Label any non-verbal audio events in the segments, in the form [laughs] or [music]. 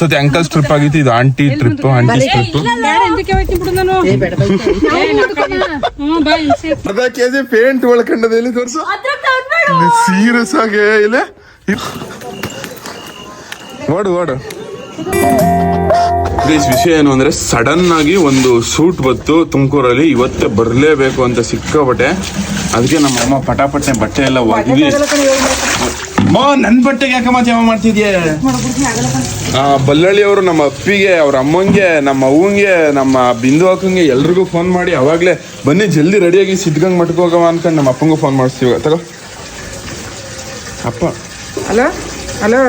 ಸತಿ uncles trip ಆಗಿತ್ತು ಇದು ಆಂಟಿ ಟ್ರಿಪ್ ಆಂಟಿ ಟ್ರಿಪ್ ಅದಕ್ಕೆ ಅರ್ಧ ಕೆಜಿ ಪೇಂಟ್ ಒಳ್ಕಂಡದ ಎಲ್ಲಿ ತೋರಿಸು? ಸೀರಿಯಸ್ ಆಗಿ ಇಲ್ಲ. ಓಡು ಓಡು. ವಿಷಯ ಏನು ಅಂದ್ರೆ ಸಡನ್ ಆಗಿ ಒಂದು ಸೂಟ್ ಬತ್ತು ತುಮಕೂರಲ್ಲಿ. ಇವತ್ತೇ ಬರಲೇಬೇಕು ಅಂತ ಸಿಕ್ಕಾಪಟ್ಟೆ. ಅದಕ್ಕೆ ನಮ್ಮ ಅಮ್ಮ ಪಟಾಪಟ್ಟೆ ಬಟ್ಟೆ ಎಲ್ಲ ಒಗ್ದಿ ಮೋ ನನ್ ಬಟ್ಟೆಗೆ ಯಾಕಮ್ಮ ಜಮಾ ಮಾಡ್ತಿದ್ಯೆ? ಆ ಬಲ್ಲಳ್ಳಿ ಅವರು ನಮ್ಮ ಅಪ್ಪಿಗೆ ಅವ್ರ ಅಮ್ಮಂಗೆ ನಮ್ಮ ಅವ್ವಂಗೆ ನಮ್ಮ ಬಿಂದು ಅಕ್ಕಂಗೆ ಎಲ್ರಿಗೂ ಫೋನ್ ಮಾಡಿ ಅವಾಗ್ಲೇ ಬನ್ನಿ ಜಲ್ದಿ ರೆಡಿಯಾಗಿ ಸಿದ್ಧಗಂಗ್ ಮಟ್ಕ ಹೋಗವ ಅನ್ಕೊಂಡು ನಮ್ಮ ಅಪ್ಪಂಗೂ ಫೋನ್ ಮಾಡಿಸ್ತೀವಿ. ತಗೋ. ಅಪ್ಪ. ಹಲೋ? ಹಲೋ?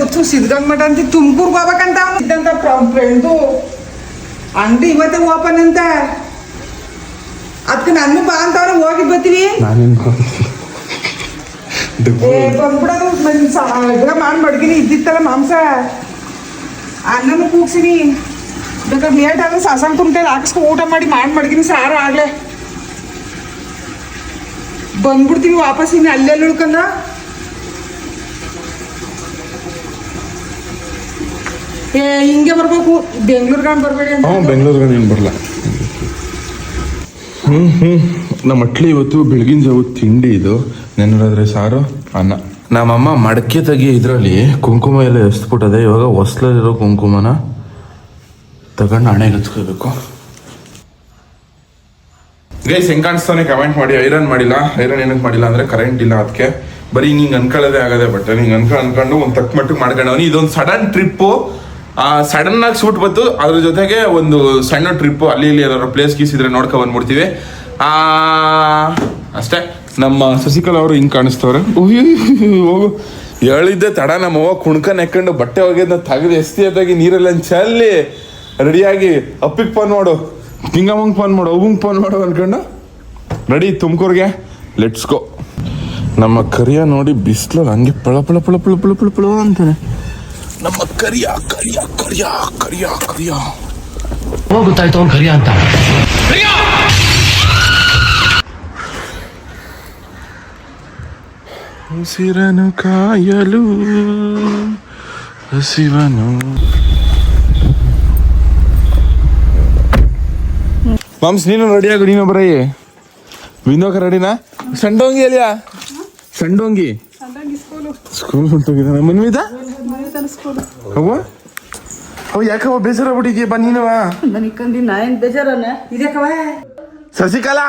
ಗೊತ್ತು ಸಿದ್ಧಗಂಗ್ ಮಠ ಅಂತ ತುಮಕೂರ್ಗೆ ಹೋಗ್ಬೇಕಂತ ಇದ್ದಂತ ಬೆಳೆದು ಅಂಗಡಿ ಇವತ್ತೇ ಓಪನ್ ಅಂತ. ಅದಕ್ಕೆ ನನ್ನ ಬಾ ಅಂತವ್ರೆ ಹೋಗಿ ಬರ್ತೀವಿ ನಾನೇನು ಬಂದ್ಬಿಡೋದು ಇದ್ರ ಮಾಡಿ ಮಡ್ಗಿನಿ ಇದ್ದಿತ್ತಲ್ಲ ಮಾಂಸ. ಅನ್ನನೂ ಕೂಗ್ಸಿನಿ. ಬೇಕಾದ್ರೆ ಲೇಟ್ ಆದ್ರೆ ಸಾಸಂಗ್ ತುಂಬ್ತೇವೆ ಹಾಕ್ಸ್ಕೊ ಊಟ ಮಾಡಿ ಮಾಡಿ ಮಡ್ಗಿನಿ ಸಾರು ಆಗ್ಲೇ. ಬಂದ್ಬಿಡ್ತೀವಿ ವಾಪಸ್ ಇನ್ನು ಅಲ್ಲೆಲ್ಲ ಉಳ್ಕೊಂಡ ಏ ಹಿಂಗೆ ಬರ್ಬೇಕು. ಬೆಂಗ್ಳೂರ್ಗಾನ್ ಬರ್ಬೇಡಿ ಅಂತ. ಹ್ಞೂ ಬೆಂಗಳೂರಿಗೆ ನೀನು ಬರಲ್ಲ ಹ್ಞೂ ಹ್ಞೂ ನಮ್ಮ ಅಟ್ಲಿ ಇವತ್ತು ಬೆಳಗಿನ ಜಾವ ತಿಂಡಿ ಇದು. ನೆನರಾದ್ರೆ ಸಾರು ಅನ್ನ. ನಮ್ಮಮ್ಮ ಮಡಕೆ ತೆಗಿ ಇದರಲ್ಲಿ ಕುಂಕುಮ ಎಲ್ಲ ಎಸ್ಬಿಟ್ಟದೆ ಇವಾಗ ಹೊಸ್ಲಲ್ಲಿರೋ ಕುಂಕುಮನ ತಗೊಂಡು ಹಣೆಗೆ ಹಚ್ಕೋಬೇಕು ಗೈಸ್ ಹೆಂಗ್ ಕಾಣಿಸ್ತಾನೆ ಕಮೆಂಟ್ ಮಾಡಿ. ಐರನ್ ಮಾಡಿಲ್ಲ. ಐರನ್ ಏನಕ್ಕೆ ಮಾಡಿಲ್ಲ ಅಂದ್ರೆ ಕರೆಂಟ್ ಇಲ್ಲ ಅದಕ್ಕೆ ಬರೀ ಹಿಂಗೆ ಅನ್ಕೊಳ್ಳೋದೇ ಆಗದೆ ಬಟ್ ಹಿಂಗೆ ಅನ್ಕೊಂಡು ಅನ್ಕೊಂಡು ಒಂದು ತಕ್ಕ ಮಟ್ಟಿಗೆ ಮಾಡ್ಕೊಂಡವನಿ ಇದೊಂದು ಸಡನ್ ಟ್ರಿಪ್ಪು ಸಡನ್ ಆಗಿ ಸೂಟ್ ಬಂತು. ಅದ್ರ ಜೊತೆಗೆ ಒಂದು ಸಣ್ಣ ಟ್ರಿಪ್ಪು ಅಲ್ಲಿ ಇಲ್ಲಿ ಏನಾದ್ರು ಪ್ಲೇಸ್ ಗೀಸಿದ್ರೆ ಇದ್ರೆ ನೋಡ್ಕೊ ಬಂದ್ಬಿಡ್ತೀವಿ. ಆ ಅಷ್ಟೇ. ನಮ್ಮ ಶಶಿಕಲಾ ಅವರು ಹಿಂಗ್ ಕಾಣಿಸ್ತವ್ರೆ? ಹೋಗು. ಹೇಳಿದ್ದೆ ತಡ ನಮ್ಮ ಅವ್ವ ಕುಣ್ಕ ನೆಕ್ಕೊಂಡು ಬಟ್ಟೆ ಒಗೆದ ತೆಗೆದು ಎಸ್ತಿಯದಾಗಿ ನೀರೆಲ್ಲ ಚಲ್ಲಿ ರೆಡಿಯಾಗಿ ಅಪ್ಪಿಗೆ ಫೋನ್ ಮಾಡು. ಹಿಂಗಮ್ಮಂಗೆ ಫೋನ್ ಮಾಡು ಅವಂಗೆ ಫೋನ್ ಮಾಡು ಅನ್ಕೊಂಡು. ರೆಡಿ ತುಮಕೂರ್ಗೆ ಲೆಟ್ಸ್ ಗೋ ನಮ್ಮ ಕರಿಯ ನೋಡಿ ಬಿಸಿಲಲ್ಲಿ ಹಂಗೆ ಪಳ ಪಳ ಪಳ ಪಳ ಪಳ ಪಳ ಪಳ ಅಂತಾನೆ. ನಮ್ಮ ಕರಿಯ ಕರಿಯ ಕರಿಯ ಕರಿಯ ಕರಿಯ. ಗೊತ್ತಾಯ್ತು ಅವ್ನು ಕರಿಯ ಅಂತ. ಉಸಿರನು ಕಾಯಲು ಹಸಿವನು. ಮಾಮ್ಸ್ ನೀನು ರೆಡಿ ಆಗು ನೀನು ಬರೀ. ವಿಂದೋಕ ರೆಡಿನಾ ಸಂಡೋಂಗಿ ಅಲ್ಲಿಯಾ ಸಂಡೋಂಗಿ. ಸ್ಕೂಲ್ ಹೊಂಟೋಗಿದ್ದಾನೆ ಮನ್ವಿದ ಅವ್ವ? ಅವ್ ಯಾಕವ್ವ ಬೇಸರ ಬಿಟ್ಟಿಗೆ ಬಾ ನೀನವ ನನಗೆ ನಾ ಏನ್ ಬೇಜಾರನ? ಇದಕ್ಕವ ಶಶಿಕಲಾ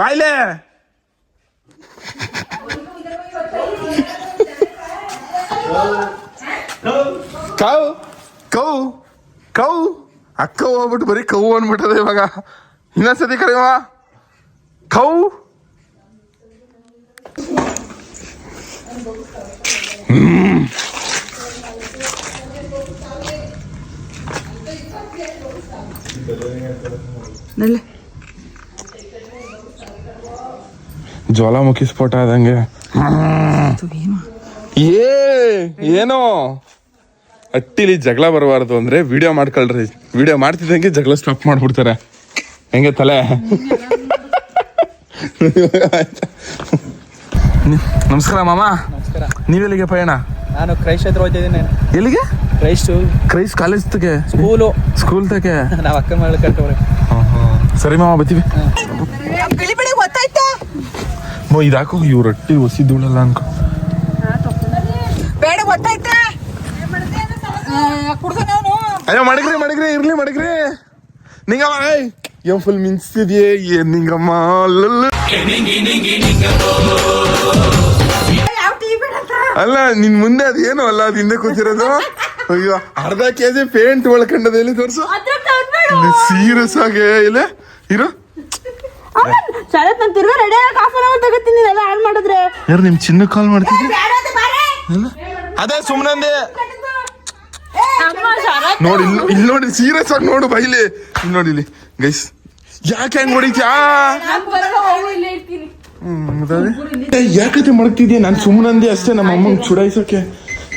ಬಾಯ್ಲೆ ಕೌ ಕೌ ಕೌ ಅಕ್ಕ ಹೋಗ್ಬಿಟ್ಟು ಬರೀ ಕೌ ಅಂದ್ಬಿಟ್ಟದೆ ಇವಾಗ ಇನ್ನೊಂದ್ಸತಿ ಕರೆಯವ ಕೌ ನಲ್ಲೆ ಜ್ವಾಲಾಮುಖಿ ಸ್ಫೋಟ ಆದಂಗೆ ಏ ಏನೋ ಅಟ್ಟಿಲಿ ಜಗಳ ಬರಬಾರ್ದು ಅಂದ್ರೆ ವಿಡಿಯೋ ಮಾಡ್ಕೊಳ್ರಿ. ವಿಡಿಯೋ ಮಾಡ್ತಿದ್ದಂಗೆ ಜಗಳ ಸ್ಟಾಪ್ ಮಾಡ್ಬಿಡ್ತಾರೆ. ಹೆಂಗೆ ತಲೆ? ನಮಸ್ಕಾರ ಮಾಮ. ನೀವೆಲ್ಲಿಗೆ ಪಯಣ? ನಾನು ಕ್ರೈಸ್ಟ್ ಹತ್ರ ಹೋಗ್ತಿದ್ದೀನಿ. ಎಲ್ಲಿಗೆ? ಕ್ರೈಸ್ಟು ಕ್ರೈಸ್ ಕಾಲೇಜ್ ತಗೆ ಸ್ಕೂಲು ಸ್ಕೂಲ್ ತಗೆ ನಾವು ಅಕ್ಕ ಮಾಡಿ ಕರ್ಕೊಂಡ್ರೆ ಸರಿ ಮಾಮ ಬತ್ತೀವಿ ಮೋ ಇದಾಕೋ ಇವ್ರ ರೊಟ್ಟಿ ಒಸಿದೂಳಲ್ಲ ಅನ್ಕೋ ಬೇಡ ಗೊತ್ತಾಯ್ತಾ ಕುಡ್ದ ನಾನು ಅಯ್ಯೋ ಮಡಗ್ರಿ ಮಡಗ್ರಿ, ಇರ್ಲಿ, ಮಡಗ್ರಿ. ನಿಂಗಮ್ಮ ಏನ್ ಫುಲ್ ಮಿಂಚ್ತಿದ್ಯೆ? ಏನ್ ನಿಂಗಮ್ಮ? ಅಲ್ಲ, ನಿನ್ ಮುಂದೆ ಅದೇನು ಏನು? ಅಲ್ಲ, ಅದು ಹಿಂದೆ ಕೂತಿರೋದು? ಅಯ್ಯೋ, ಅರ್ಧ ಕೆ ಜಿ ಪೇಂಟ್ ಒಳ್ಕೊಂಡದ ಎಲ್ಲಿ ತೋರ್ಸು? ಸೀರಿಯಸ್ ಆಗಿ ಇಲ್ಲ? ಇರು. ಶರತ್ ನಾನು ತಿರ್ಗಾ ರೆಡಿ ಆಗಕ್ಕೆ ಹಾಫ್ ಅನ್ ಅವರ್ ತಗೋತೀನಿ ಎಲ್ಲ ಆನ್ ಮಾಡಿದ್ರೆ ಯಾರು ನಿಮ್ ಚಿನ್ನ ಕಾಲ್ ಮಾಡ್ತಿದ್ದೆ ಅದೇ ಶರತ್ ನೋಡಿ ಇಲ್ಲಿ ನೋಡಿ ಸೀರಿಯಸ್ ಆಗಿ ನೋಡು ಬೈಲಿ. ಇಲ್ಲಿ ನೋಡಿ ಇಲ್ಲಿ ಗೈಸ್ ಯಾಕೆ ಹೆಂಗ್ ಹೊಡಿತ್ಯಾ? ಯಾಕತೆ ಮಡಗ್ತಿದ್ಯಾ ನಾನು ಸುಮ್ಮನಂದೆ ಅಷ್ಟೇ ನಮ್ಮ ಅಮ್ಮನ ಚುಡಾಯಿಸೋಕೆ.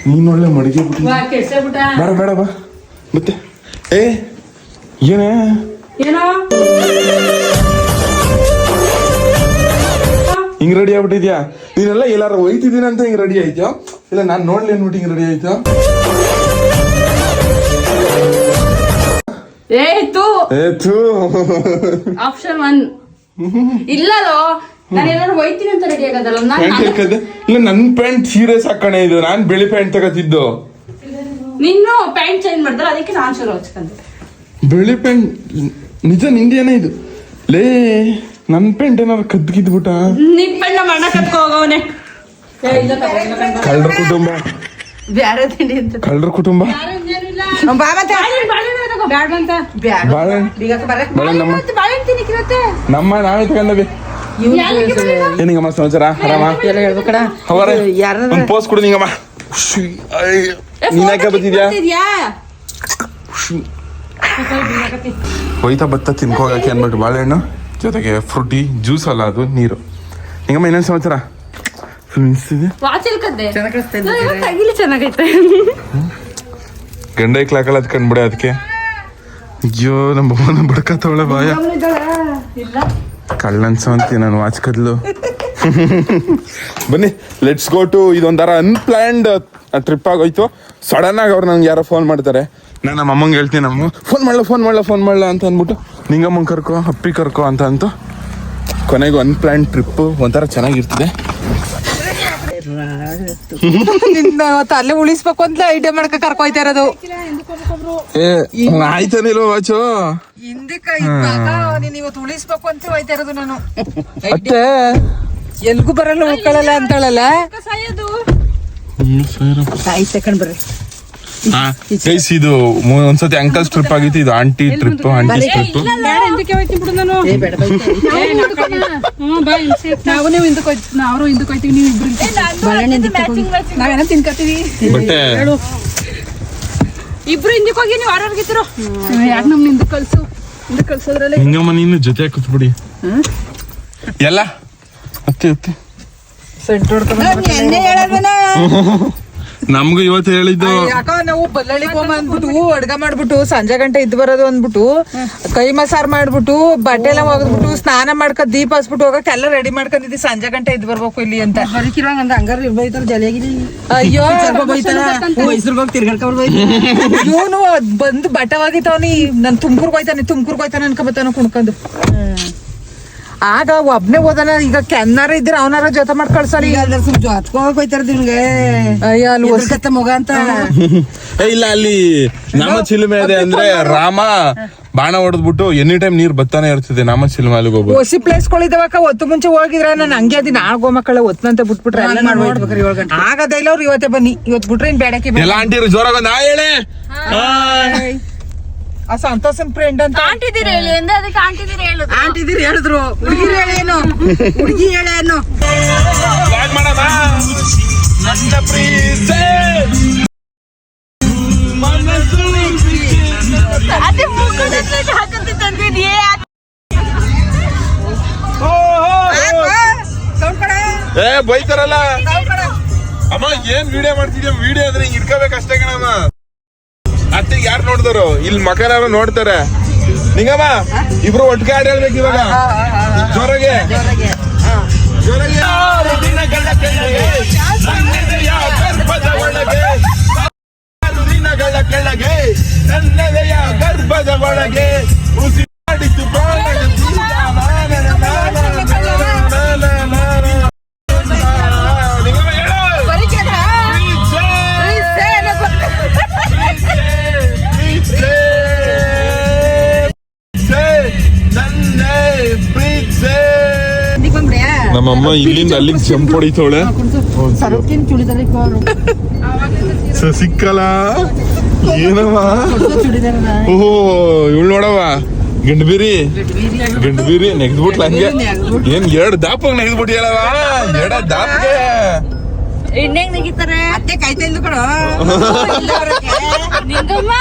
ನೀನ್ ಒಳ್ಳೆ ಮಡಗಿ ಬರ ಬೇಡ ಬೇಡ ಬಾ. ಮತ್ತೆ? ಏ ಏನೇ? ಏನೋ? ಹಿಂಗ್ ರೆಡಿ ಆಗ್ಬಿಟ್ಟಿದ್ಯಾ? ನೀನೆಲ್ಲ ಎಲ್ಲಾರು ಒಯ್ತಿದ್ದೀನಂತ ಅಂತ ಹಿಂಗ್ ರೆಡಿ ಆಯ್ತೋ ಇಲ್ಲ ನಾನು ನೋಡ್ಲಿ ಅನ್ಬಿಟ್ಟು ಹಿಂಗ್ ರೆಡಿ ಆಯ್ತು ಏ ತೂ ಏ ಥೂ ಆಪ್ಷನ್ ಒನ್ ಇಲ್ಲಲೋ ನಾನು ಎಲ್ಲರೂ ಹೋಯ್ತೀನಿ ಅಂತ ರೆಡಿ ಆಗೋದಲ್ಲ ಪ್ಯಾಂಟ್ ನಾನು ಹಾಕದೆ ಇಲ್ಲ ನನ್ ಪ್ಯಾಂಟ್ ಸೀರಿಯಸ್ ಹಾಕಣೆ ಇದು. ನಾನ್ ಬಿಳಿ ಪ್ಯಾಂಟ್ ತಗೋತಿದ್ದು. ನಿನ್ನು ಪ್ಯಾಂಟ್ ಚೇಂಜ್ ಮಾಡ್ತಾರೆ ಅದಕ್ಕೆ ನಾನು ಶುರು ಹಚ್ಕೊಂಡೆ. ಬಿಳಿ ಪ್ಯಾಂಟ್ ನಿಜ ನಿಂದೇನೇ ಇದು? ಲೇ ನನ್ ಪ್ಯಾಂಟ್ ಏನಾರು ಕದ್ಗಿದ್ಬಿಟ್ಟ ನಿನ್ ಪ್ಯಾಂಟ್ ಮಣ್ಣ ಕತ್ಕೊ ಹೋಗವನೆ. ಕಳ್ಳರ ಕುಟುಂಬ. ಬ್ಯಾರೆ ತಿಂಡಿ ಅಂತ. ಕಳ್ಳರ ಕುಟುಂಬ. ಬಾಳೆ ನಮ್ಮ ಬಾಳೆಹಣ್ಣು ತಿನ್ನಿಕ್ಕಿರತ್ತೆ ನಮ್ಮ ನಾವೇ ತಗೊಂಡವಿ. ಏನಿಂಗಮ್ಮ ಸಮಾಚಾರ? ಆರಾಮ? ಅವರ ಒಂದ್ ಪೋಸ್ ಕೊಡು ನಿಂಗಮ್ಮ. ಹೋಯ್ತಾ ಭತ್ತ ತಿನ್ಕೋಗಕ್ಕೆ ಅನ್ಬಿಟ್ಟು ಬಾಳೆಹಣ್ಣು. ಜೊತೆಗೆ ಫ್ರೂಟಿ ಜ್ಯೂಸ್ ಅಲ್ಲ ಅದು ನೀರು. ನಿಂಗಮ್ಮ ಇನ್ನೇನು ಸಮಾಚಾರ? ಚೆನ್ನಾಗೈತೆ. ಗಂಡ ಇಕ್ಲ ಹಾಕಲ್ಲ ಕಂಡ್ಬಿಡ ಅದಕ್ಕೆ ಅಯ್ಯೋ ನಮ್ಮ ಬಮ್ಮನ ಬಡ್ಕತ್ತವಳ ಬಾಯ. ಅಂತೀನಿ ನಾನು ವಾಚ್ ಕದ್ಲು. ಬನ್ನಿ ಲೆಟ್ಸ್ ಗೋ ಟು ಇದೊಂಥರ ಅನ್ಪ್ಲಾನ್ಡ್ ಟ್ರಿಪ್ ಆಗೋಯ್ತು. ಸಡನ್ ಆಗಿ ಅವ್ರು ನಂಗೆ ಯಾರೋ ಫೋನ್ ಮಾಡ್ತಾರೆ. ನಾನು ನಮ್ಮ ಅಮ್ಮಂಗೆ ಹೇಳ್ತೀನಿ ನಮ್ಮ ಫೋನ್ ಮಾಡ್ಲಾ ಫೋನ್ ಮಾಡ್ಲಾ ಫೋನ್ ಮಾಡ್ಲಾ? ಅಂತ ಅಂದ್ಬಿಟ್ಟು ನಿಂಗಮ್ಮಂಗೆ ಕರ್ಕೋ ಅಪ್ಪಿ ಕರ್ಕೋ ಅಂತ ಅಂತು. ಕೊನೆಗೂ ಅನ್ಪ್ಲಾನ್ಡ್ ಟ್ರಿಪ್ಪು ಒಂಥರ ಚೆನ್ನಾಗಿರ್ತದೆ. ನಿನ್ನ ತಲೆ ಉಳಿಸ್ಬೇಕು ಅಂತ ಐಡಿಯಾ ಮಾಡ್ಕ ಕರ್ಕೊಯ್ತಾ ಇರೋದು. ಏ ಆಯ್ತಾನಿಲ್ವ ವಾಚು. ಹಿಂದಕ್ಕೆ ನೀನ್ ಇವತ್ತು ಉಳಿಸ್ಬೇಕು ಅಂತ ಹೋಯ್ತಾ ಇರೋದು ನಾನು. ಅತ್ತೆ ಎಲ್ಗೂ ಬರಲ್ಲ ಉಳ್ಕೊಳ್ಳಲ್ಲ ಅಂತಾಳಲ್ಲ? ಗೈಸ್ ಇದು ಒಂದ್ಸತಿ ಅಂಕಲ್ಸ್ ಟ್ರಿಪ್ ಆಗಿತ್ತು ಇದು ಆಂಟಿ ಟ್ರಿಪ್ ಆಂಟಿ ಟ್ರಿಪ್ ಬಟ್ಟೆ. ಇಬ್ರು ಹಿಂದಕ್ಕೆ ಹೋಗಿ ನೀವು ಆರೋಗ್ಯತಿರೋ ಯಾರು ನಮ್ ಹಿಂದೆ ಕಳ್ಸು? ಹಿಂದೆ ಕಳ್ಸೋದ್ರಲ್ಲಿ. ಹಿಂಗಮ್ಮ ನೀನು ಜೊತೆ ಕೂತ್ಬಿಡಿ. ಎಲ್ಲ? ಅತ್ತೆ ಅತ್ತೆ. ನಮ್ಗೂ ಇವತ್ತು ಹೇಳಿದ್ದು ಯಾಕ ನಾವು ಬಲ್ಲಳಿಗೆ ಹೋಮ ಅಂದ್ಬಿಟ್ಟು ಅಡ್ಗ ಮಾಡ್ಬಿಟ್ಟು ಸಂಜೆ ಗಂಟೆ ಇದ್ ಬರೋದು ಅಂದ್ಬಿಟ್ಟು ಕೈ ಮಸಾರ್ ಮಾಡ್ಬಿಟ್ಟು ಬಟ್ಟೆ ಎಲ್ಲ ಒಗದ್ಬಿಟ್ಟು ಸ್ನಾನ ಮಾಡ್ಕೊ ದೀಪ ಹಚ್ಬಿಟ್ಟು ಹೋಗಕ್ಕೆ ಎಲ್ಲ ರೆಡಿ ಮಾಡ್ಕೊಂಡಿದ್ದಿ. ಸಂಜೆ ಗಂಟೆ ಇದ್ ಬರ್ಬೇಕು ಇಲ್ಲಿ ಅಂತ. ಅಯ್ಯೋ ಇವನು ಬಂದು ಬಟ್ಟೆ ಒಗಿತಾವನಿ ನನ್ ತುಮಕೂರ್ಗೆ ಹೋಯ್ತಾನೆ ತುಮಕೂರ್ಗೆ ಹೋಯ್ತಾನೆ ಅನ್ಕೊಬತ್ತಾನ ಕುಣ್ಕೊಂಡು ಆಗ ಒಬ್ನೇ ಓದನ ಈಗ ಕೆನ್ನಾರ ಇದ್ರ ಅವನಾರ ಜೊತೆ ಮಾಡಿ ಕಳ್ಸಾರಿ ಅಯ್ಯ ಅಲ್ಲಿ ಹೊಸ ಮಗ ಅಂತ. ಇಲ್ಲ ಅಲ್ಲಿ ನಮ್ಮ ಚಿಲುಮೆ ಇದೆ ಅಂದ್ರೆ ರಾಮ ಬಾಣ ಹೊಡೆದ್ಬಿಟ್ಟು ಎನಿ ಟೈಮ್ ನೀರ್ ಬತ್ತಾನೆ ಇರ್ತದೆ ನಮ್ಮ ಸಿನಿಮಾ ಅಲ್ಲಿಗೆ ಹೋಗ್ಬೋದು ಹೊಸಿ ಪ್ಲೇಸ್ಗಳಿದಾವಕ್ಕ ಒತ್ತು ಮುಂಚೆ ಹೋಗಿದ್ರ ನಾನು ಹಂಗೆ ಅದಿನ ನಾಳೆ ಗೋಮಕ್ಕಳ ಒತ್ತಂತ ಬಿಟ್ಬಿಟ್ರೆ ಎಲ್ಲ ನೋಡ್ಬೇಕು ಆಗದ ಇಲ್ಲ ಅವ್ರು ಇವತ್ತೇ ಬನ್ನಿ ಇವತ್ತು ಬಿಟ್ರೆ ಇನ್ ಬೇಡಕ್ಕೆ ಬೇಡ ಎಲ್ಲ ಆಂಟಿ ಜೋರಾಗ ನಾ ಹೇಳಿ. ಆ ಸಂತೋಷನ್ ಫ್ರೆಂಡ್ ಅಂತ. ಆಂಟಿದಿರ ಹೇಳಿ ಅಂದ್ರೆ ಅದಕ್ಕೆ ಆಂಟಿದಿರ ಹೇಳುದು? ಆಂಟಿದಿರು ಹೇಳಿದ್ರು. ಹುಡುಗಿ ಹೇಳೇನು ಹುಡುಗಿ ಹೇಳೇನು ನನ್ನ ಪ್ರೀತಿ ಅದೇ ಮುಖದಲ್ಲಿ ಹಾಕತ್ತಿದ್ದಂಗೆ ಏ ಬೈತಾರಲ್ಲ. ಅಮ್ಮ ಏನ್ ವಿಡಿಯೋ ಮಾಡ್ತಿದ್ಯಾ? ವಿಡಿಯೋ ಅಂದ್ರೆ ಹಿಂಗ್ ಇಟ್ಕೋಬೇಕಷ್ಟೇ ಕಣಮ್ಮ. ಅತ್ತೆ ಯಾರು ನೋಡಿದ್ರು? ಇಲ್ಲಿ ಮಕನಾರು ನೋಡ್ತಾರೆ. ನಿಂಗಮ್ಮ ಇಬ್ರು ಒಟ್ಟಿಗೆ ಆಡ ಹೇಳ್ಬೇಕು ಇವಾಗ. ಜೋರಾಗೆ. ಜೋರಾಗೆ. ನನ್ನೆದೆಯ ಗರ್ಭದ ಕೆಳಗೆ? ನನ್ನೆದೆಯ ಗರ್ಭದ ಒಳಗೆ? ಉಸಿರಾಡಿತು ಪ್ರಾಣದ ನಮ್ಮಮ್ಮ ಇಲ್ಲಿಂದ ಅಲ್ಲಿಗೆ ಜಂಪ್ ಹೊಡಿತವಳೆ. ಸಿಕ್ಕಲ್ಲ? ಏನವ ಓಹೋ ಇವಳು ನೋಡವ ಗಿಂಡ್ಬಿರಿ ಗಿಂಡ್ಬಿರಿ ಗಂಡು ಬೀರಿ ನೆಗ್ದ್ಬಿಟ್ಲ ಹಂಗೆ. ಏನ್ ಎರಡ್ ದಾಪ ನೆಗ್ದ್ಬಿಟ್ಟು ಹೇಳವ ಎರಡ ದಾಪ್ಗೆ. ಇನ್ನೇಗ್ ನೆಗಿತಾರೆ. ಅತ್ತೆ ಕೈ [laughs] ನಿಂಗಮ್ಮ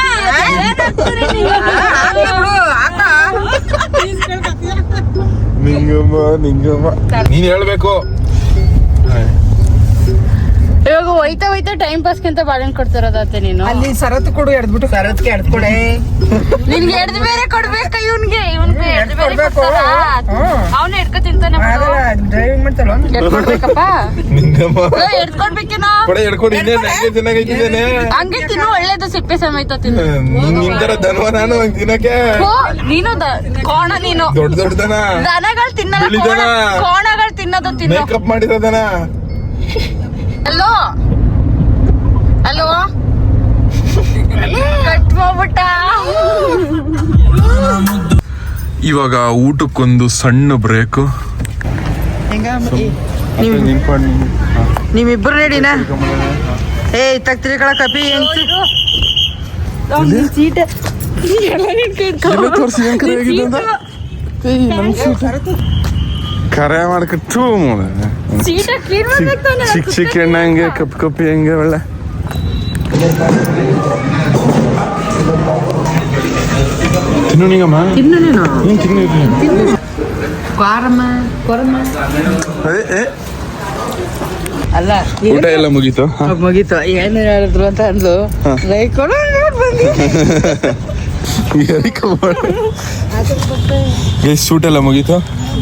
ಏನಾಗ್ತಾರೆ ನಿಂಗಮ್ಮ ನಿಂಗಮ್ಮ. ನೀನ್ ಹೇಳ್ಬೇಕು. ಇವಾಗ ಹೋಯ್ತಾ ಹೋಯ್ತಾ ಟೈಮ್ ಪಾಸ್ ಗಿಂತ ಬಾಳೆಹಣ್ಣು ಕೊಡ್ತಿರೋದತ್ತೆ ನೀನು? ಅಲ್ಲಿ ಸರತ್ ಕೊಡು ಎಡ್ದ್ಬಿಟ್ಟು ಸರತ್ಗೆ ಎಡ್ದ್ ಕೊಡೆ ನಿನ್ಗೆ ಎಡ್ದ್ ಬೇರೆ ಕೊಡ್ಬೇಕ ಇವನ್ಗೆ. ಇವನ್ಗೆ ಎಡ್ದ್ ಬೇರೆ ಕೊಡ್ಬೇಕು. ಅವನೇ ಎಡ್ಕೊ ತಿಂತಾನೆ ಡ್ರೈವಿಂಗ್ ಮಾಡ್ತಾಳ ಎಡ್ಕೊಡ್ಬೇಕಪ್ಪ ಎಡ್ಕೊಡ್ಬೇಕೇನೋ ಕೊಡೆ ಎಡ್ಕೊಡಿ ಇನ್ನೇನು ಹಂಗೆ ತಿನ್ನಾಗಿದ್ದೇನೆ ಹಂಗೆ ತಿನ್ನು ಒಳ್ಳೇದು ಸಿಪ್ಪೆ ಸಮೇತ ತಿನ್ನು. ನಿನ್ ತರ ದನವ ನಾನು ಹಂಗ್ ತಿನ್ನಕ್ಕೆ. ನೀನು ಕೋಣ ನೀನು. ದೊಡ್ಡ ದೊಡ್ಡ ದನ. ದನಗಳು ತಿನ್ನಲ್ಲ. ಕೋಣಗಳು ತಿನ್ನೋದು ತಿನ್ನು. ಮೇಕಪ್ ಮಾಡಿರೋ ದನ. ಹಲೋ ಹಲೋ ಕಟ್ ಮಾಡ್ಬಿಟ್ಟ. ಇವಾಗ ಊಟಕ್ಕೊಂದು ಸಣ್ಣ ಬ್ರೇಕ್ ನಿಮ್ಮಿಬ್ರು ರೆಡಿನಾ ಏ ತಗ್ತಿರಿ ಕಳ ಕಪಿ ಹೆಂಗ್ ಕರೆ ಮಾಡ್ಕಟ್ಟು ಸೀಟ ಚಿಕ್ಕ ಚಿಕ್ಕ ಎಣ್ಣೆ ಹಂಗೆ ಕಪ್ಪಿ ಕಪ್ಪಿ ಹಂಗೆ ಒಳ್ಳೆ. ತಿನ್ನು ನೀಗಮ್ಮ. ತಿನ್ನು ನೀನು ಹ್ಮ್, ತಿನ್ನು. ತಿನ್ನು. ಕ್ವಾರಮ್ಮ ಕೊರಮ್ಮ. ಏ, ಏ, ಅಲ್ಲ ಊಟ ಎಲ್ಲ ಮುಗೀತು. ಮುಗೀತು? ಏನು ಹೇಳಿದ್ರು ಅಂತ ಅಂದ್ಲು? ಲೈ ಕೊಡು ನೋಡ್ ಬಂದಿ. [laughs] ಗೈಸ್ ಶೂಟ್ ಎಲ್ಲ ಮುಗೀತು?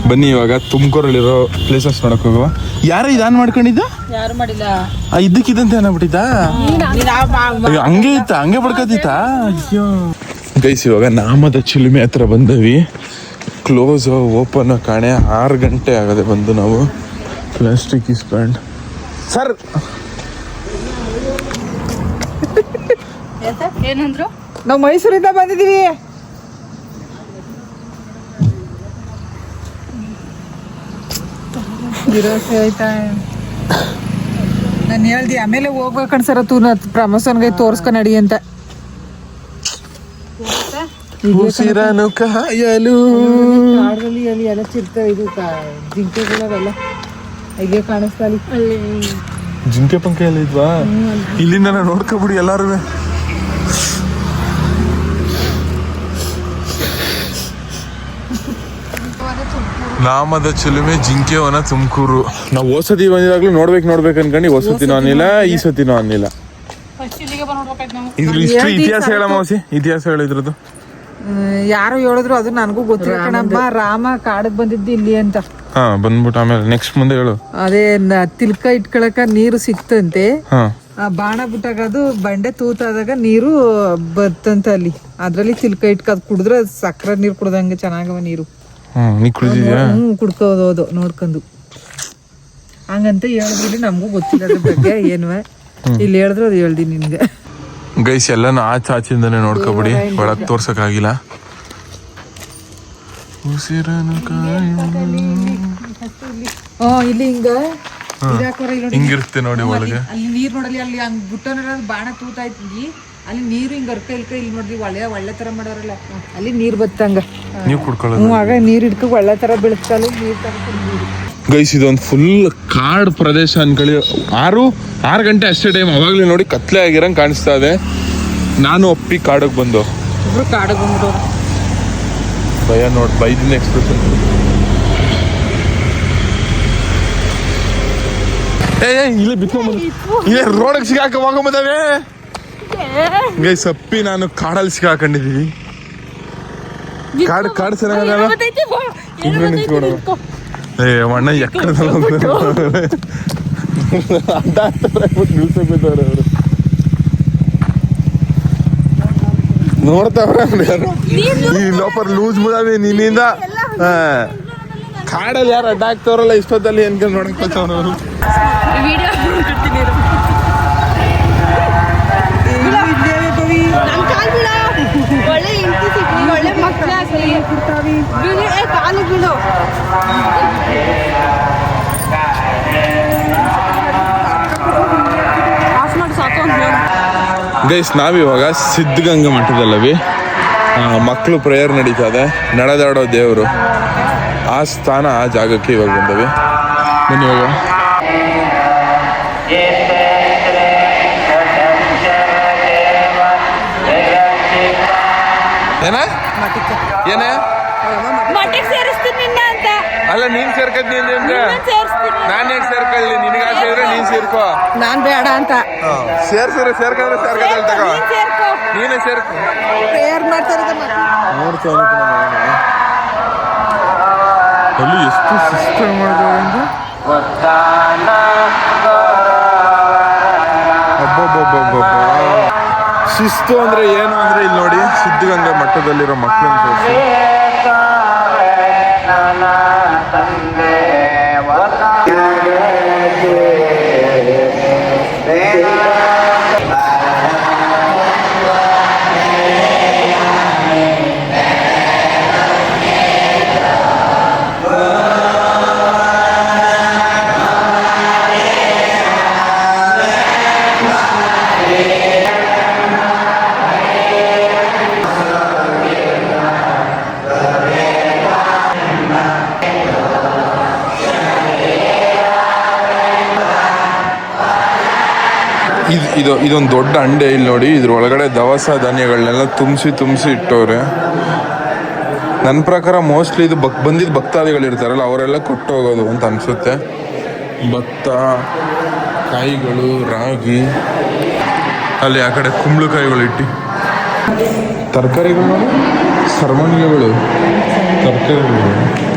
ಬನ್ನಿ ಇವಾಗ ತುಮಕೂರಲ್ಲಿರೋ ಪ್ಲೇಸಸ್ ನೋಡಕ್ ಹೋಗುವ. ಯಾರು ಇದಾನ್ ಮಾಡ್ಕೊಂಡಿದ್ದ? ಏನಾಗ್ಬಿಟ್ಟಿದ್ದ ಅಯ್ಯೋ, ಹಂಗೆ ಇತ್ತ? ಹಂಗೆ ಪಡ್ಕೋತಿತ್ತ ಅಯ್ಯೋ. ಗೈಸ್ ಇವಾಗ ನಾಮದ ಚಿಲುಮೆ ಹತ್ರ ಬಂದವಿ. ಕ್ಲೋಸ್ ಓಪನ್ ಕಾಣೆ ಆರು ಗಂಟೆ ಆಗದೆ ಬಂದು ನಾವು ಪ್ಲಾಸ್ಟಿಕ್ ಇಸ್ ಬ್ಯಾಂಡ್ ಸರ್ ಏನಂದ್ರು? ನಾವು ಮೈಸೂರಿಂದ ಬಂದಿದೀವಿ ನಿರಾಸೆ ಆಯ್ತಾ? ನಾನು ಹೇಳ್ದಿ ಆಮೇಲೆ ಹೋಗ್ಬೇಕಣ್ ಸರ್ ತೂ ಪ್ರಮೋಸನ್ಗೆ ತೋರಿಸ್ಕೊ ನಡಿ ಅಂತ. ಉಸಿರನು ಕಾಯಲು. ಕಾಡಲ್ಲಿ ಅಲ್ಲಿ ಎಲ್ಲ ಚಿರ್ತವೆ ಇದು ಜಿಂಕೆಗಳವೆಲ್ಲ ಹೀಗೆ ಕಾಣಿಸ್ತಾ ಅಲ್ಲಿ. ಜಿಂಕೆ ಪಂಕೆ ಎಲ್ಲ ಇದ್ವಾ ಇಲ್ಲಿಂದ ನೋಡ್ಕೊಬಿಡಿ ಎಲ್ಲಾರು ನಾಮದ ಚಿಲುಮೆ ಜಿಂಕೆವನ ತುಮಕೂರು. ನಾವು ಹೊಸತಿ ಬಂದಿದಾಗ್ಲೂ ನೋಡ್ಬೇಕು ನೋಡ್ಬೇಕು ಅನ್ಕೊಂಡು ಹೊಸತಿನೂ ಅನ್ನಿಲ್ಲ ಈ ಸತಿನೂ ಅನ್ನಿಲ್ಲ. ಇದ್ರ ಇಷ್ಟು ಇತಿಹಾಸ ಹೇಳ ಮಾವಸಿ ಇತಿಹಾಸ ಹೇಳಿದ್ರದ್ದು ಯಾರು ಹೇಳಿದ್ರು ಅದು ನನಗೂ ಗೊತ್ತಿಲ್ಲ ಕಣಪ್ಪ. ರಾಮ ಕಾಡಕ್ ಬಂದಿದ್ದು ಇಲ್ಲಿ ಅಂತ. ಹಾ ಬಂದ್ಬಿಟ್ಟು ಆಮೇಲೆ ನೆಕ್ಸ್ಟ್ ಮುಂದೆ ಹೇಳು. ಅದೇ ನ- ತಿಲ್ಕ ಇಟ್ಕೊಳಕ ನೀರು ಸಿಕ್ತಂತೆ. ಹಾ. ಆ ಬಾಣ ಬಿಟ್ಟಾಗ ಅದು ಬಂಡೆ ತೂತಾದಾಗ ನೀರು ಬರ್ತಂತ ಅಲ್ಲಿ. ಅದ್ರಲ್ಲಿ ತಿಲ್ಕ ಇಟ್ಕ ಅದ್ ಕುಡಿದ್ರೆ ಸಕ್ಕರೆ ನೀರು ಕುಡ್ದಂಗೆ ಚೆನ್ನಾಗವ ನೀರು. ನೀ ಕುಡಿದಿದ್ಯಾ? ಕುಡ್ಕೋದು ನೋಡ್ಕೊಂಡು. ಹಂಗಂತ ಹೇಳಿದ್ರಿ ನಮಗೂ ಗೊತ್ತಿಲ್ಲ ಅದ್ರ ಬಗ್ಗೆ ಏನುವೆ? ಇಲ್ಲಿ ಹೇಳಿದ್ರು ಅದು ಹೇಳ್ದಿ ನಿನ್ಗೆ. ಗೈಸ್ ಎಲ್ಲಾನು ಆಚೆ ಆಚಿಂದನೇ ನೋಡ್ಕೊಬಿಡಿ. ಒಳಗ್ ತೋರ್ಸಕ್ಕಾಗಿಲ್ಲ. ಉಸಿರನು ಹ್ಮ್ ಇಲ್ಲಿ ಹಿಂಗ? ಹಿಂಗಿರುತ್ತೆ ನೋಡಿ ಒಳಗೆ. ಅಲ್ಲಿ ನೀರ್ ನೋಡಲಿ ಅಲ್ಲಿ ಹಂಗ್ ಬಿಟ್ಟ ಬಾಣ ತೂತಾಯ್ತಿ ಅಲ್ಲಿ ನೀರು ಹಿಂಗ್ ಅರ್ಕ ಇಲ್ಕ ಇಲ್ಲಿ ನೋಡ್ರಿ ಒಳ್ಳೆ ಒಳ್ಳೆ ತರ ಮಾಡೋರಲ್ಲ. ಅಲ್ಲಿ ನೀರ್ ಬತ್ತಂಗ ನೀವು ಕುಡ್ಕೊಳ್ಳೋದು ಆಗ ನೀರ್ ಇಡ್ಕ ಒಳ್ಳೆ ತರ ಬೆಳೆಸ್ತಾಲು ನೀರ್ ತರ ನೀರು. ಗೈಸ್ ಇದೊಂದು ಫುಲ್ ಕಾಡು ಪ್ರದೇಶ ಅನ್ಕೊಳ್ಳಿ. ಆರು ಆರು ಗಂಟೆ ಅಷ್ಟೇ ಟೈಮ್ ಅವಾಗಲೇ ನೋಡಿ ಕತ್ಲೆ ಆಗಿರಂಗ್ ಕಾಣಿಸ್ತಾ ಇದೆ. ನಾನು ಒಪ್ಪಿ ಕಾಡಕ್ ಬಂದು. ಇಬ್ರು ಕಾಡಕ್ಕೆ ಬಂದು ಭಯ ನೋಡ್ ಬೈದಿನ ಎಕ್ಸ್ಪ್ರೆಷನ್ ಏ ಏ, ಇಲ್ಲೇ ಏ ಇಲ್ಲೇ ರೋಡಕ್ ಸಿಗಾಕ ಹೋಗಂಬದವೆ ಗೈಸ್ ಸಪ್ಪಿ ನಾನು ಕಾಡಲ್ಲಿ ಸಿಕ್ಕಾಕೊಂಡಿದ್ದೀವಿ ಕಾಡು ಕಾಡು ಚೆನ್ನಾಗಲ್ಲ ಇಬ್ರು ನಿಂತ್ಕೊಂಡು ಏ ಅಣ್ಣ ಎಕ್ಕಡ ಅಡ್ಡ ಅವರು. ನೋಡ್ತಾವ್ರೆ ಈ ಲೋಪರ್ ಲೂಸ್ ಬಿಡವೆ ನಿನ್ನಿಂದ. ಕಾಡಲ್ಲಿ ಯಾರು ಅಡ್ಡ ಹಾಕ್ತವ್ರಲ್ಲ ಇಷ್ಟೊತ್ತಲ್ಲಿ ಏನ್ಕೊಂಡು ನೋಡಕ್ ಬರ್ತಾವ್ರ ಅವರು? ವಿಡಿಯೋ ಗೈಸ್ ನಾವಿವಾಗ ಸಿದ್ಧಗಂಗಾ ಮಠದಲ್ಲವಿ. ಮಕ್ಕಳು ಪ್ರೇಯರ್ ನಡೀತಾ ಇದೆ ನಡೆದಾಡೋ ದೇವರು. ಆ ಸ್ಥಾನ, ಆ ಜಾಗಕ್ಕೆ ಇವಾಗ ಬಂದವಿ. ಇವಾಗ ಏನ? ಏನೇ? ಅಲ್ಲ ನೀನ್ ಸೇರ್ಕದ್ ಅಂದ್ರೆ ನಾನು ನಾನ್ ಹೇಗ್ ಸೇರ್ಕೊಳ್ಳಿ? ನಿನಗೆ ಆಸೆ ಇದ್ರೆ ನೀನ್ ಸೇರ್ಕೋ. ನಾನ್ ಬೇಡ ಅಂತ. ಸೇರ್ಸಿದ್ರೆ ಸೇರ್ಕೊಂಡ್ರೆ ಸೇರ್ಕದಲ್ ತಗೋ. ನೀನ್ ಸೇರ್ಕೋ. ನೀನೇ ಸೇರ್ಕೊ. ಪ್ರೇಯರ್ ಮಾಡ್ತಾರೆ ಅಲ್ಲಿ ಎಷ್ಟು ಸಿಸ್ಟಮ್ ಮಾಡಿದ್ರೆ ಶಿಸ್ತು ಅಂದ್ರೆ ಏನು ಅಂದ್ರೆ ಇಲ್ಲಿ ನೋಡಿ ಸಿದ್ಧಗಂಗಾ ಮಠದಲ್ಲಿರೋ ಮಕ್ಕಳನ್ನ ತೋರಿಸಿ ಇದು ಇದು ಇದೊಂದು ದೊಡ್ಡ ಅಂಡೆ ಇಲ್ಲಿ ನೋಡಿ. ಇದ್ರ ಒಳಗಡೆ ದವಸ ಧಾನ್ಯಗಳನ್ನೆಲ್ಲ ತುಂಬಿಸಿ ತುಂಬಿಸಿ ಇಟ್ಟವ್ರೆ. ನನ್ನ ಪ್ರಕಾರ ಮೋಸ್ಟ್ಲಿ ಇದು ಬಕ್ ಬಂದಿದ್ದ ಭಕ್ತಾದಿಗಳು ಇರ್ತಾರಲ್ಲ ಅವರೆಲ್ಲ ಕೊಟ್ಟು ಹೋಗೋದು ಅಂತ ಅನ್ಸುತ್ತೆ. ಭತ್ತ, ಕಾಯಿಗಳು, ರಾಗಿ. ಅಲ್ಲಿ ಆ ಕಡೆ ಕುಂಬಳಕಾಯಿಗಳು ಇಟ್ಟು. ತರಕಾರಿಗಳು ಸರ್ವಣಿಗೆಗಳು ತರಕಾರಿಗಳು.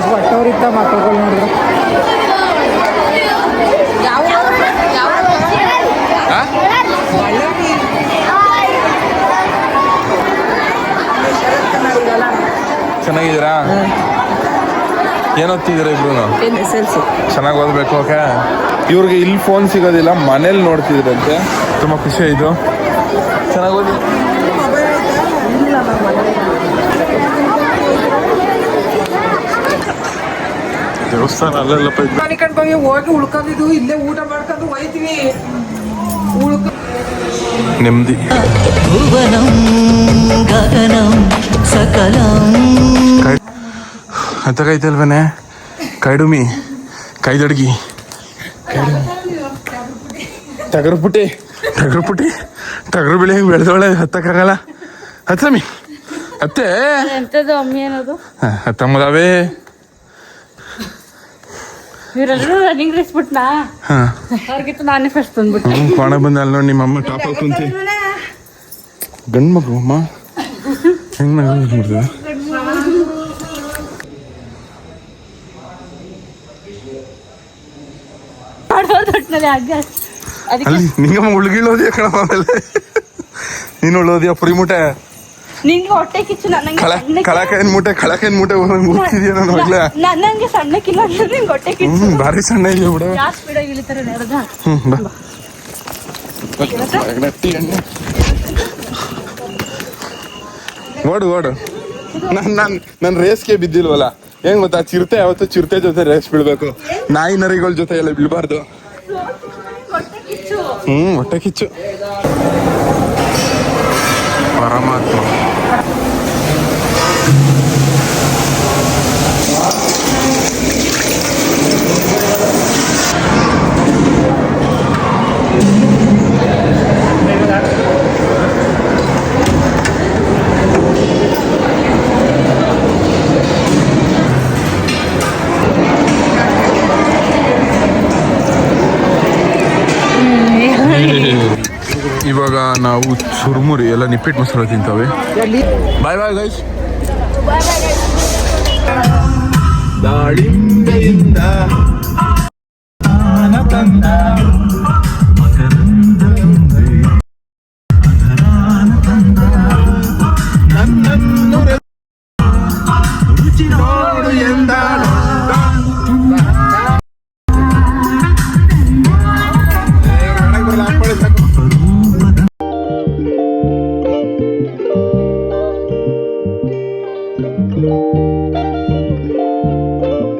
ಹೊಟ್ಟವ್ರಿದ್ದ ಮಕ್ಕಳುಗಳು ನೋಡಿದ್ರು. ಚೆನ್ನಾಗಿದ್ದೀರಾ? ಏನು ಓದ್ತಿದ್ದೀರಾ ಇಬ್ರು ಚೆನ್ನಾಗಿ ಓದ್ಬೇಕು ಓಕೆ? ಇವ್ರಿಗೆ ಇಲ್ಲಿ ಫೋನ್ ಸಿಗೋದಿಲ್ಲ ಮನೇಲಿ ನೋಡ್ತಿದ್ರಂತೆ. ತುಂಬ ಖುಷಿ ಆಯಿತು. ಚೆನ್ನಾಗಿ ಓದಿ ದೇವಸ್ಥಾನ ಅಲ್ಲೆಲ್ಲಪ್ಪ ಮನಿಕಂಡ್ ಹೋಗಿ ಹೋಗಿ ಉಳ್ಕೊಂಡಿದ್ದು ಇಲ್ಲೇ ಊಟ ಮಾಡ್ಕೊಂಡು ಹೋಯ್ತೀವಿ. ಉಳ್ಕ ನೆಮ್ಮದಿ. ಅಂತ ಕೈತಲ್ವೇನೆ ಕೈಡುಮಿ ಕೈದಡ್ಗಿ. ಟಗರು ಪುಟ್ಟಿ ಟಗರು ಪುಟ್ಟಿ ಟಗರು ಬೆಳೆ ಬೆಳೆದವಳೆ ಹತ್ತಕ್ಕಾಗಲ್ಲ ಹತ್ತಮಿ ಅತ್ತೆ ಎಂತದು ಅಮ್ಮಿ ಅನ್ನೋದು ಹತ್ತಮ್ಮದಾವೇ. ಇವರೆಲ್ಲರೂ ರನ್ನಿಂಗ್ ರೇಸ್ ಬಿಟ್ನಾ? ಹಾ. ಅವ್ರಿಗಿತ್ತು ನಾನೇ ಫಸ್ಟ್ ಬಂದ್ಬಿಟ್ಟು. ಹ್ಮ್ ಕೋಣ ಬಂದ ಅಲ್ಲಿ ನೋಡಿ ನಿಮ್ಮ ಅಮ್ಮ ಟಾಪ್ ಹಾಕಿ ಕುಂತಿ ಗಂಡು ಮಗು ಅಮ್ಮ? ಹೆಂಗ್ ನಗ ಮಾಡ್ತದೆ ಮಾಡೋದು ಒಟ್ನಲ್ಲಿ ಹಗ್ಗ ಅದಕ್ಕೆ ಅಲ್ಲಿ ನಿಂಗಮ್ಮ ಉಳ್ಗಿಳೋದಿಯ ಕಣಮ್ಮ ಆಮೇಲೆ? ನೀನು ಉಳ್ಳೋದಿಯ ಪುರಿ ಮೂಟೆ ನಿಂಗೆ ಹೊಟ್ಟೆ ಕಿಚ್ಚು ನನಗೆ ಕಳಕೈನ್ ಮೂಟೆ ಕಳಕೈನ್ ಮೂಟೆ ಹೋಗ್ತಿದ್ಯಾ ನನ್ನ ಮಗ್ಲ ನನಗೆ ಸಣ್ಣಕ್ಕಿಲ್ಲ ಅಂದ್ರೆ ನಿಂಗೆ ಹೊಟ್ಟೆ ಕಿಚ್ಚು. ಹ್ಮ್ ಭಾರಿ ಸಣ್ಣ ಇದೆ ಬಿಡು. ಇಳಿತಾರೆ ನಡೆದ ಓಡು ಓಡು. ನಾನು ನಾನು ನನ್ನ ರೇಸ್ಗೆ ಬಿದ್ದಿಲ್ವಲ್ಲ? ಏನ್ ಗೊತ್ತಾ? ಚಿರತೆ ಯಾವತ್ತು ಚಿರತೆ ಜೊತೆ ರೇಸ್ ಬೀಳ್ಬೇಕು ನಾಯಿ ನರಿಗಳ ಜೊತೆ ಎಲ್ಲ ಬಿಡಬಾರ್ದು. ಹ್ಮ್ ಹೊಟ್ಟೆ ಕಿಚ್ಚು. పరమాత్మ ಇವಾಗ ನಾವು ಚುರುಮುರಿ ಎಲ್ಲ ನಿಪ್ಪಿಟ್ ಮಸಾಲ ತಿಂತಾವೆ. ಬಾಯ್ ಬಾಯ್ ಗೈಸ್ ದಾಳಿಂಬೆಯಿಂದ